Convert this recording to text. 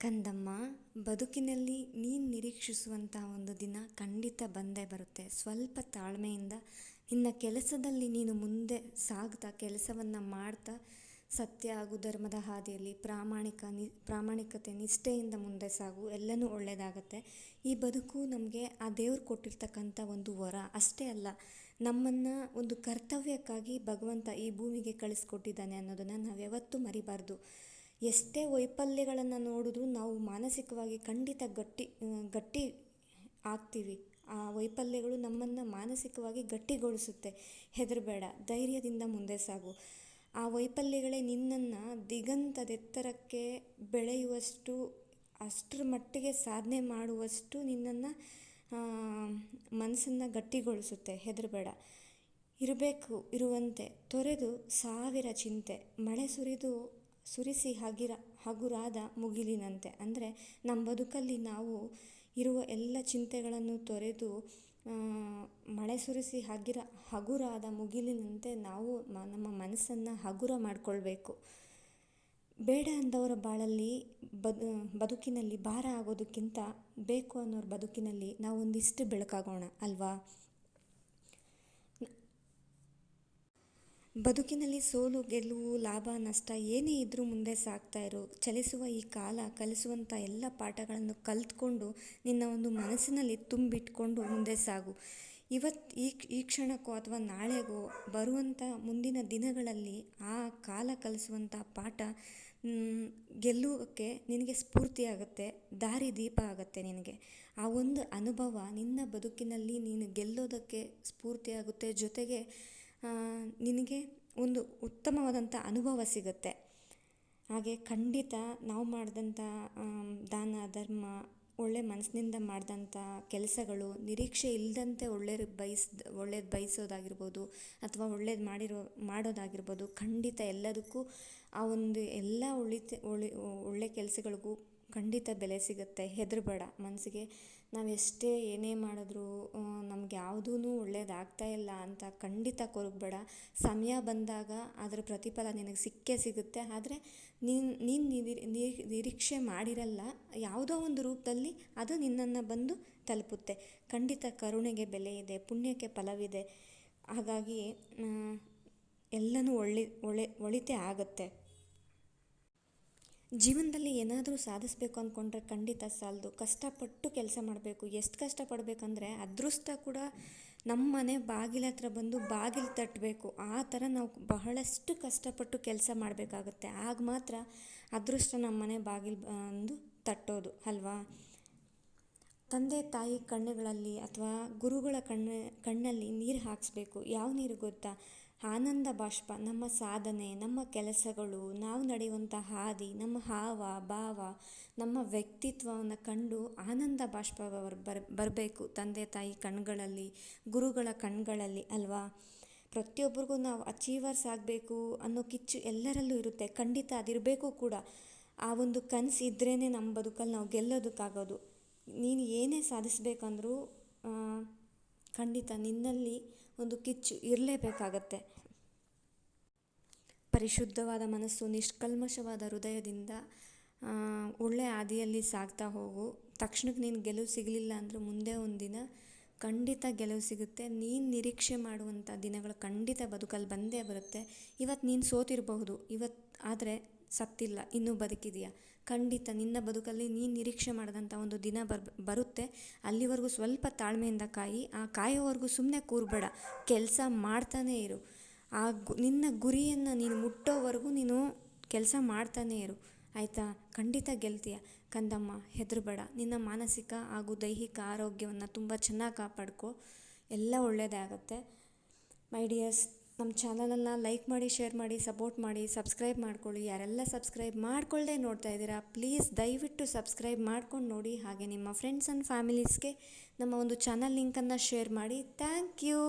ಕಂದಮ್ಮ, ಬದುಕಿನಲ್ಲಿ ನೀನು ನಿರೀಕ್ಷಿಸುವಂಥ ಒಂದು ದಿನ ಖಂಡಿತ ಬಂದೇ ಬರುತ್ತೆ. ಸ್ವಲ್ಪ ತಾಳ್ಮೆಯಿಂದ ನಿನ್ನ ಕೆಲಸದಲ್ಲಿ ನೀನು ಮುಂದೆ ಸಾಗ್ತಾ, ಕೆಲಸವನ್ನು ಮಾಡ್ತಾ, ಸತ್ಯ ಹಾಗೂ ಧರ್ಮದ ಹಾದಿಯಲ್ಲಿ ಪ್ರಾಮಾಣಿಕ ನಿ, ಪ್ರಾಮಾಣಿಕತೆ, ನಿಷ್ಠೆಯಿಂದ ಮುಂದೆ ಸಾಗು. ಎಲ್ಲನೂ ಒಳ್ಳೆಯದಾಗತ್ತೆ ಈ ಬದುಕು ನಮಗೆ ಆ ದೇವ್ರು ಕೊಟ್ಟಿರ್ತಕ್ಕಂಥ ಒಂದು ವರ. ಅಷ್ಟೇ ಅಲ್ಲ, ನಮ್ಮನ್ನು ಒಂದು ಕರ್ತವ್ಯಕ್ಕಾಗಿ ಭಗವಂತ ಈ ಭೂಮಿಗೆ ಕಳಿಸ್ಕೊಟ್ಟಿದ್ದಾನೆ ಅನ್ನೋದನ್ನು ನಾವು ಯಾವತ್ತೂ ಮರಿಬಾರ್ದು. ಎಷ್ಟೇ ವೈಫಲ್ಯಗಳನ್ನು ನೋಡಿದ್ರು ನಾವು ಮಾನಸಿಕವಾಗಿ ಖಂಡಿತ ಗಟ್ಟಿ ಗಟ್ಟಿ ಆಗ್ತೀವಿ. ಆ ವೈಫಲ್ಯಗಳು ನಮ್ಮನ್ನು ಮಾನಸಿಕವಾಗಿ ಗಟ್ಟಿಗೊಳಿಸುತ್ತೆ. ಹೆದರಬೇಡ, ಧೈರ್ಯದಿಂದ ಮುಂದೆ ಸಾಗು. ಆ ವೈಫಲ್ಯಗಳೇ ನಿನ್ನನ್ನು ದಿಗಂತದೆತ್ತರಕ್ಕೆ ಬೆಳೆಯುವಷ್ಟು, ಅಷ್ಟರ ಮಟ್ಟಿಗೆ ಸಾಧನೆ ಮಾಡುವಷ್ಟು ನಿನ್ನನ್ನು ಮನಸ್ಸನ್ನು ಗಟ್ಟಿಗೊಳಿಸುತ್ತೆ. ಹೆದರಬೇಡ. ಇರಬೇಕು, ಇರುವಂತೆ. ತೊರೆದು, ಸಾವಿರ ಚಿಂತೆ. ಮಳೆ ಸುರಿದು ಸುರಿಸಿ ಹಗಿರ, ಹಗುರಾದ ಮುಗಿಲಿನಂತೆ. ಅಂದರೆ ನಮ್ಮ ಬದುಕಲ್ಲಿ ನಾವು ಇರುವ ಎಲ್ಲ ಚಿಂತೆಗಳನ್ನು ತೊರೆದು ಮಳೆ ಸುರಿಸಿ ಹಗಿರ, ಹಗುರಾದ ಮುಗಿಲಿನಂತೆ ನಾವು ನಮ್ಮ ಮನಸ್ಸನ್ನು ಹಗುರ ಮಾಡಿಕೊಳ್ಬೇಕು. ಬೇಡ ಅಂದವರ ಬಾಳಲ್ಲಿ ಬದು ಬದುಕಿನಲ್ಲಿ ಭಾರ ಆಗೋದಕ್ಕಿಂತ ಬೇಕು ಅನ್ನೋರ ಬದುಕಿನಲ್ಲಿ ನಾವು ಒಂದಿಷ್ಟು ಬೆಳಕಾಗೋಣ, ಅಲ್ವಾ? ಬದುಕಿನಲ್ಲಿ ಸೋಲು, ಗೆಲುವು, ಲಾಭ, ನಷ್ಟ ಏನೇ ಇದ್ದರೂ ಮುಂದೆ ಸಾಗ್ತಾ ಇರು. ಚಲಿಸುವ ಈ ಕಾಲ, ಕಲಿಸುವಂಥ ಎಲ್ಲ ಪಾಠಗಳನ್ನು ಕಲ್ತ್ಕೊಂಡು ನಿನ್ನ ಒಂದು ಮನಸ್ಸಿನಲ್ಲಿ ತುಂಬಿಟ್ಕೊಂಡು ಮುಂದೆ ಸಾಗು. ಇವತ್ತು ಈ ಈ ಕ್ಷಣಕ್ಕೋ ಅಥವಾ ನಾಳೆಗೋ ಬರುವಂಥ ಮುಂದಿನ ದಿನಗಳಲ್ಲಿ ಆ ಕಾಲ ಕಲಿಸುವಂಥ ಪಾಠ ಗೆಲ್ಲುವಕ್ಕೆ ನಿನಗೆ ಸ್ಫೂರ್ತಿಯಾಗುತ್ತೆ ದಾರಿ ದೀಪ ಆಗುತ್ತೆ ನಿನಗೆ. ಆ ಒಂದು ಅನುಭವ ನಿನ್ನ ಬದುಕಿನಲ್ಲಿ ನೀನು ಗೆಲ್ಲೋದಕ್ಕೆ ಸ್ಫೂರ್ತಿಯಾಗುತ್ತೆ ಜೊತೆಗೆ ನಿನಗೆ ಒಂದು ಉತ್ತಮವಾದಂಥ ಅನುಭವ ಸಿಗುತ್ತೆ. ಹಾಗೆ ಖಂಡಿತ ನಾವು ಮಾಡಿದಂಥ ದಾನ, ಧರ್ಮ ಒಳ್ಳೆಯ ಮನಸ್ಸಿನಿಂದ ಮಾಡಿದಂಥ ಕೆಲಸಗಳು, ನಿರೀಕ್ಷೆ ಇಲ್ಲದಂತೆ ಒಳ್ಳೆಯ ಬಯಸ್, ಒಳ್ಳೇದು ಬಯಸೋದಾಗಿರ್ಬೋದು ಅಥವಾ ಒಳ್ಳೇದು ಮಾಡಿರೋ, ಮಾಡೋದಾಗಿರ್ಬೋದು ಖಂಡಿತ ಎಲ್ಲದಕ್ಕೂ ಆ ಒಂದು ಎಲ್ಲ ಉಳಿತ, ಒಳ್ಳೆ ಒಳ್ಳೆಯ ಕೆಲಸಗಳಿಗೂ ಖಂಡಿತ ಬೆಲೆ ಸಿಗುತ್ತೆ. ಹೆದರಬೇಡ. ಮನಸ್ಸಿಗೆ ನಾವು ಎಷ್ಟೇ ಏನೇ ಮಾಡಿದ್ರೂ ನಮ್ಗೆ ಯಾವುದೂ ಒಳ್ಳೇದಾಗ್ತಾ ಇಲ್ಲ ಅಂತ ಖಂಡಿತ ಕೊರಗಬೇಡ. ಸಮಯ ಬಂದಾಗ ಅದರ ಪ್ರತಿಫಲ ನಿನಗೆ ಸಿಕ್ಕೇ ಸಿಗುತ್ತೆ. ಆದರೆ ನೀನು ನೀನು ನಿರೀಕ್ಷೆ ಮಾಡಿರಲ್ಲ, ಯಾವುದೋ ಒಂದು ರೂಪದಲ್ಲಿ ಅದು ನಿನ್ನನ್ನು ಬಂದು ತಲುಪುತ್ತೆ. ಖಂಡಿತ ಕರುಣೆಗೆ ಬೆಲೆ ಇದೆ, ಪುಣ್ಯಕ್ಕೆ ಫಲವಿದೆ. ಹಾಗಾಗಿ ಎಲ್ಲನೂ ಒಳ್ಳೆ ಒಳೆ ಒಳಿತೇ ಆಗುತ್ತೆ. ಜೀವನದಲ್ಲಿ ಏನಾದರೂ ಸಾಧಿಸಬೇಕು ಅಂದ್ಕೊಂಡ್ರೆ ಖಂಡಿತ ಸಾಲದು. ಕಷ್ಟಪಟ್ಟು ಕೆಲಸ ಮಾಡಬೇಕು. ಎಷ್ಟು ಕಷ್ಟಪಡಬೇಕಂದ್ರೆ ಅದೃಷ್ಟ ಕೂಡ ನಮ್ಮ ಮನೆ ಬಾಗಿಲ ಹತ್ರ ಬಂದು ಬಾಗಿಲು ತಟ್ಟಬೇಕು ಆ ಥರ ನಾವು ಬಹಳಷ್ಟು ಕಷ್ಟಪಟ್ಟು ಕೆಲಸ ಮಾಡಬೇಕಾಗುತ್ತೆ. ಆಗ ಮಾತ್ರ ಅದೃಷ್ಟ ನಮ್ಮ ಮನೆ ಬಾಗಿಲು ಬಂದು ತಟ್ಟೋದು, ಅಲ್ವಾ? ತಂದೆ, ತಾಯಿ ಕಣ್ಣುಗಳಲ್ಲಿ ಅಥವಾ ಗುರುಗಳ ಕಣ್ಣು, ಕಣ್ಣಲ್ಲಿ ನೀರು ಹಾಕಿಸ್ಬೇಕು. ಯಾವ ನೀರು ಗೊತ್ತಾ? ಆನಂದ ಬಾಷ್ಪ, ನಮ್ಮ ಸಾಧನೆ, ನಮ್ಮ ಕೆಲಸಗಳು, ನಾವು ನಡೆಯುವಂಥ ಹಾದಿ, ನಮ್ಮ ಹಾವ, ಭಾವ, ನಮ್ಮ ವ್ಯಕ್ತಿತ್ವವನ್ನು ಕಂಡು ಆನಂದ ಬಾಷ್ಪ ಬರ್, ಬರಬೇಕು. ತಂದೆ, ತಾಯಿ ಕಣ್ಗಳಲ್ಲಿ, ಗುರುಗಳ ಕಣ್ಗಳಲ್ಲಿ ಅಲ್ವಾ? ಪ್ರತಿಯೊಬ್ಬರಿಗೂ ನಾವು ಅಚೀವರ್ಸ್ ಆಗಬೇಕು ಅನ್ನೋ ಕಿಚ್ಚು ಎಲ್ಲರಲ್ಲೂ ಇರುತ್ತೆ. ಖಂಡಿತ ಅದಿರಬೇಕು ಕೂಡ. ಆ ಒಂದು ಕನಸು ಇದ್ರೇ ನಮ್ಮ ಬದುಕಲ್ಲಿ ನಾವು ಗೆಲ್ಲೋದಕ್ಕಾಗೋದು. ನೀನು ಏನೇ ಸಾಧಿಸ್ಬೇಕಂದ್ರೂ ಖಂಡಿತ ನಿನ್ನಲ್ಲಿ ಒಂದು ಕಿಚ್ಚು ಇರಲೇಬೇಕಾಗತ್ತೆ. ಪರಿಶುದ್ಧವಾದ ಮನಸ್ಸು, ನಿಷ್ಕಲ್ಮಶವಾದ ಹೃದಯದಿಂದ ಒಳ್ಳೆಯ ಹಾದಿಯಲ್ಲಿ ಸಾಗ್ತಾ ಹೋಗು. ತಕ್ಷಣಕ್ಕೆ ನೀನು ಗೆಲುವು ಸಿಗಲಿಲ್ಲ ಅಂದರೂ ಮುಂದೆ ಒಂದಿನ ಖಂಡಿತ ಗೆಲುವು ಸಿಗುತ್ತೆ. ನೀನು ನಿರೀಕ್ಷೆ ಮಾಡುವಂಥ ದಿನಗಳು ಖಂಡಿತ ಬದುಕಲ್ಲಿ ಬಂದೇ ಬರುತ್ತೆ. ಇವತ್ತು ನೀನು ಸೋತಿರಬಹುದು. ಇವತ್ತು ಆದರೆ ಸತ್ತಿಲ್ಲ, ಇನ್ನೂ ಬದುಕಿದೆಯಾ? ಖಂಡಿತ, ನಿನ್ನ ಬದುಕಲ್ಲಿ ನೀನು ನಿರೀಕ್ಷೆ ಮಾಡಿದಂಥ ಒಂದು ದಿನ ಬರ್, ಬರುತ್ತೆ. ಅಲ್ಲಿವರೆಗೂ ಸ್ವಲ್ಪ ತಾಳ್ಮೆಯಿಂದ ಕಾಯಿ, ಆ ಕಾಯೋವರೆಗೂ ಸುಮ್ಮನೆ ಕೂರಬೇಡ. ಕೆಲಸ ಮಾಡ್ತಾನೇ ಇರು. ಆ ಗು, ನಿನ್ನ ಗುರಿಯನ್ನು ನೀನು ಮುಟ್ಟೋವರೆಗೂ ನೀನು ಕೆಲಸ ಮಾಡ್ತಾನೇ ಇರು. ಆಯಿತಾ? ಖಂಡಿತ ಗೆಲ್ತೀಯ. ಕಂದಮ್ಮ, ಹೆದರಬೇಡ. ನಿನ್ನ ಮಾನಸಿಕ ಹಾಗೂ ದೈಹಿಕ ಆರೋಗ್ಯವನ್ನು ತುಂಬ ಚೆನ್ನಾಗಿ ಕಾಪಾಡ್ಕೊ. ಎಲ್ಲ ಒಳ್ಳೆಯದೇ ಆಗುತ್ತೆ ಮೈ ಡಿಯರ್ಸ್ ನಮ್ಮ ಚಾನಲನ್ನು ಲೈಕ್ ಮಾಡಿ, ಶೇರ್ ಮಾಡಿ, ಸಪೋರ್ಟ್ ಮಾಡಿ, ಸಬ್ಸ್ಕ್ರೈಬ್ ಮಾಡ್ಕೊಳ್ಳಿ. ಯಾರೆಲ್ಲ ಸಬ್ಸ್ಕ್ರೈಬ್ ಮಾಡ್ಕೊಳ್ಳದೆ ನೋಡ್ತಾ ಇದ್ದೀರಾ, ಪ್ಲೀಸ್ ದಯವಿಟ್ಟು ಸಬ್ಸ್ಕ್ರೈಬ್ ಮಾಡ್ಕೊಂಡು ನೋಡಿ. ಹಾಗೆ ನಿಮ್ಮ ಫ್ರೆಂಡ್ಸ್ ಆ್ಯಂಡ್ ಫ್ಯಾಮಿಲೀಸ್ಗೆ ನಮ್ಮ ಒಂದು ಚಾನಲ್ ಲಿಂಕನ್ನು ಶೇರ್ ಮಾಡಿ. Thank you.